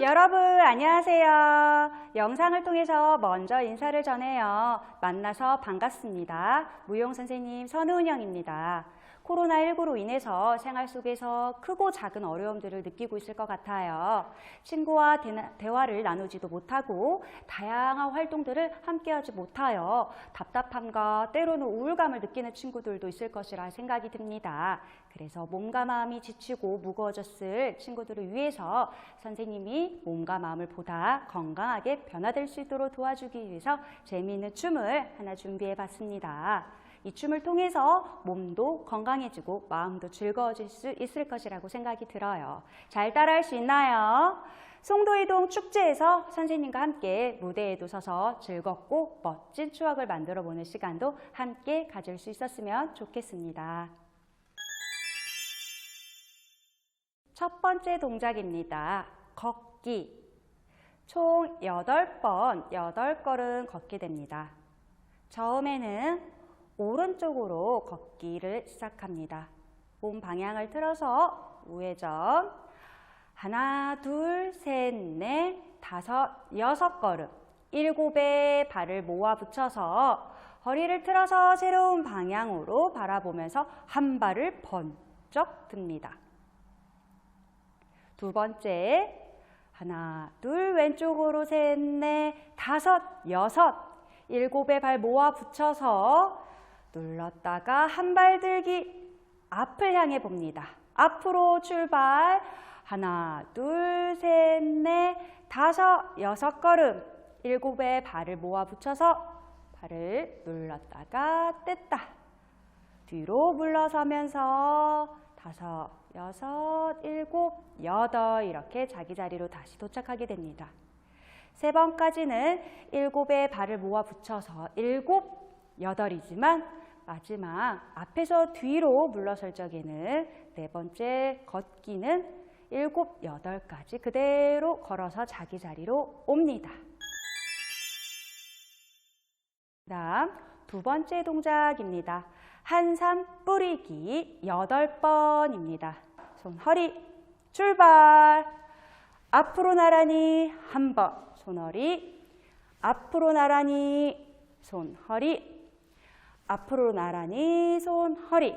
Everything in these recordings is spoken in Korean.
여러분 안녕하세요. 영상을 통해서 먼저 인사를 전해요. 만나서 반갑습니다. 무용 선생님 선우은영입니다. 코로나19로 인해서 생활 속에서 크고 작은 어려움들을 느끼고 있을 것 같아요. 친구와 대화를 나누지도 못하고 다양한 활동들을 함께하지 못하여 답답함과 때로는 우울감을 느끼는 친구들도 있을 것이라 생각이 듭니다. 그래서 몸과 마음이 지치고 무거워졌을 친구들을 위해서 선생님이 몸과 마음을 보다 건강하게 변화될 수 있도록 도와주기 위해서 재미있는 춤을 하나 준비해 봤습니다. 이 춤을 통해서 몸도 건강해지고 마음도 즐거워질 수 있을 것이라고 생각이 들어요. 잘 따라할 수 있나요? 송도이동 축제에서 선생님과 함께 무대에도 서서 즐겁고 멋진 추억을 만들어 보는 시간도 함께 가질 수 있었으면 좋겠습니다. 첫 번째 동작입니다. 걷기. 총 8번, 8걸음 걷게 됩니다. 처음에는 오른쪽으로 걷기를 시작합니다. 몸 방향을 틀어서 우회전. 하나, 둘, 셋, 넷, 다섯, 여섯 걸음. 일곱에 발을 모아 붙여서 허리를 틀어서 새로운 방향으로 바라보면서 한 발을 번쩍 듭니다. 두 번째, 하나, 둘, 왼쪽으로 셋, 넷, 다섯, 여섯, 일곱에 발 모아 붙여서 눌렀다가 한 발 들기, 앞을 향해 봅니다. 앞으로 출발, 하나, 둘, 셋, 넷, 다섯, 여섯 걸음, 일곱에 발을 모아 붙여서 발을 눌렀다가 뗐다. 뒤로 물러서면서 다섯, 여섯, 일곱, 여덟 이렇게 자기 자리로 다시 도착하게 됩니다. 세 번까지는 일곱에 발을 모아 붙여서 일곱, 여덟이지만 마지막 앞에서 뒤로 물러설 적에는 네 번째 걷기는 일곱, 여덟까지 그대로 걸어서 자기 자리로 옵니다. 다음 두 번째 동작입니다. 한산 뿌리기 여덟 번입니다. 손 허리 출발. 앞으로 나란히 한 번. 손 허리. 앞으로 나란히 손 허리. 앞으로 나란히 손 허리.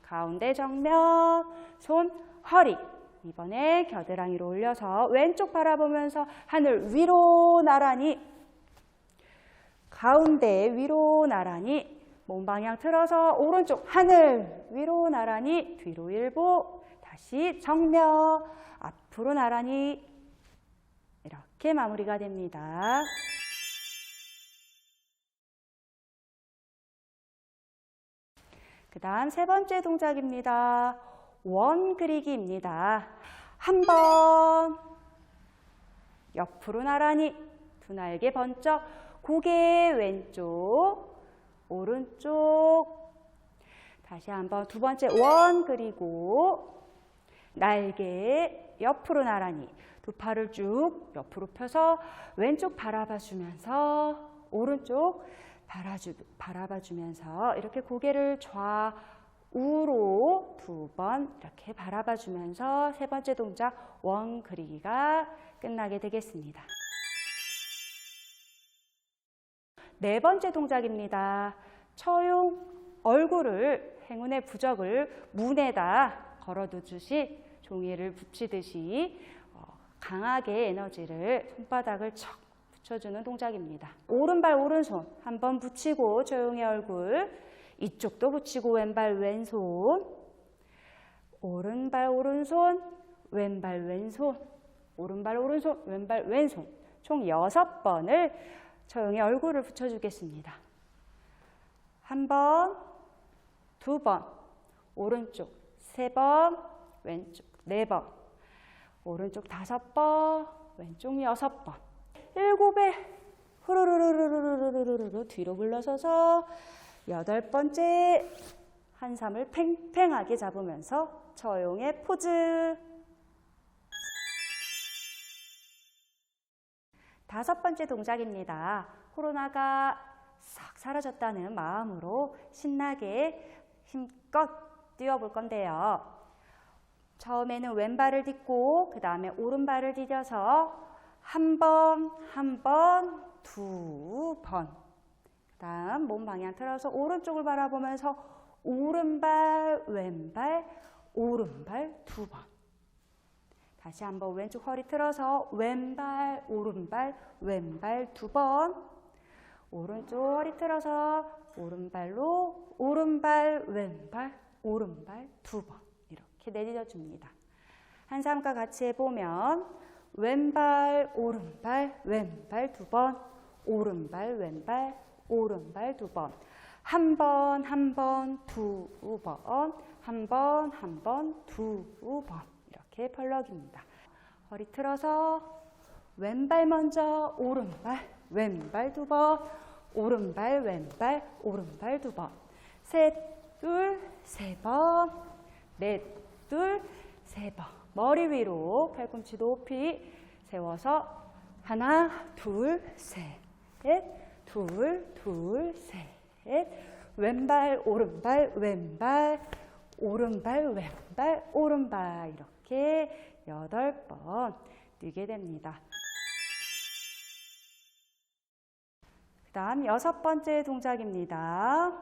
가운데 정면 손 허리. 이번에 겨드랑이로 올려서 왼쪽 바라보면서 하늘 위로 나란히 가운데 위로 나란히 몸 방향 틀어서 오른쪽 하늘 위로 나란히 뒤로 일보 다시 정면 앞으로 나란히 이렇게 마무리가 됩니다. 그 다음 세 번째 동작입니다. 원 그리기입니다. 한 번 옆으로 나란히 두 날개 번쩍 고개 왼쪽 오른쪽 다시 한번 두 번째 원 그리고 날개 옆으로 나란히 두 팔을 쭉 옆으로 펴서 왼쪽 바라봐 주면서 오른쪽 바라주, 바라봐 주면서 이렇게 고개를 좌우로 두 번 이렇게 바라봐 주면서 세 번째 동작 원 그리기가 끝나게 되겠습니다. 네 번째 동작입니다. 처용 얼굴을 행운의 부적을 문에다 걸어두듯이 종이를 붙이듯이 어, 강하게 에너지를 손바닥을 척 붙여주는 동작입니다. 오른발 오른손 한번 붙이고 조용히 얼굴 이쪽도 붙이고 왼발 왼손 오른발 오른손 왼발 왼손 오른발 오른손 왼발 왼손 총 여섯 번을 조용히 얼굴을 붙여주겠습니다. 한 번, 두 번, 오른쪽 세 번, 왼쪽 네 번, 오른쪽 다섯 번, 왼쪽 여섯 번, 일곱에 후루루루루루루루루루 뒤로 물러서서 여덟 번째 한삼을 팽팽하게 잡으면서 처용의 포즈 다섯 번째 동작입니다. 코로나가 싹 사라졌다는 마음으로 신나게 힘껏 뛰어볼 건데요. 처음에는 왼발을 딛고 그 다음에 오른발을 디뎌서 한 번, 한 번, 두 번. 그 다음 몸 방향 틀어서 오른쪽을 바라보면서 오른발, 왼발, 오른발 두 번. 다시 한번 왼쪽 허리 틀어서 왼발, 오른발, 왼발 두 번. 오른쪽 허리 틀어서 오른발로 오른발, 왼발, 오른발 두 번. 이렇게 내디뎌 줍니다. 한삼과 같이 해보면 왼발, 오른발, 왼발 두 번, 오른발, 왼발, 오른발 두 번. 한 번, 한 번, 두 번, 한 번, 한 번, 두 번. 이렇게 펄럭입니다. 허리 틀어서 왼발 먼저, 오른발, 왼발 두 번, 오른발, 왼발, 오른발 두 번. 셋, 둘, 세 번, 넷, 둘, 세 번. 머리 위로 팔꿈치 높이 세워서 하나, 둘, 셋, 둘, 둘, 셋. 왼발, 오른발, 왼발, 오른발, 왼발, 오른발. 이렇게 여덟 번 뛰게 됩니다. 그 다음 여섯 번째 동작입니다.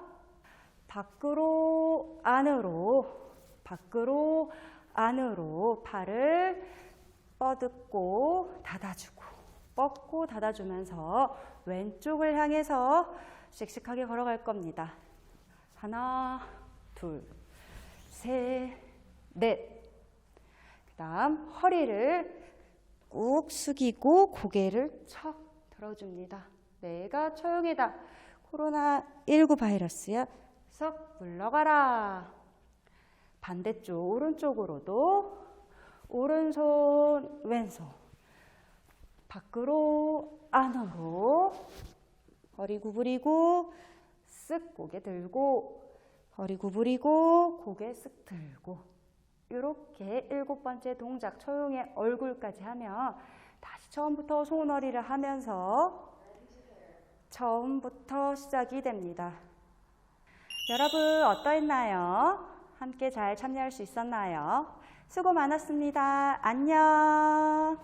밖으로, 안으로, 밖으로, 안으로 팔을 뻗고 닫아주고 뻗고 닫아주면서 왼쪽을 향해서 씩씩하게 걸어갈 겁니다. 하나, 둘, 셋, 넷. 그 다음 허리를 꾹 숙이고 고개를 척 들어줍니다. 내가 처형이다. 코로나19 바이러스야. 썩 물러가라. 반대쪽 오른쪽으로도 오른손 왼손 밖으로 안으로 허리 구부리고 쓱 고개 들고 허리 구부리고 고개 쓱 들고 이렇게 일곱 번째 동작 처용의 얼굴까지 하면 다시 처음부터 손허리를 하면서 처음부터 시작이 됩니다. 여러분 어떠했나요? 함께 잘 참여할 수 있었나요? 수고 많았습니다. 안녕.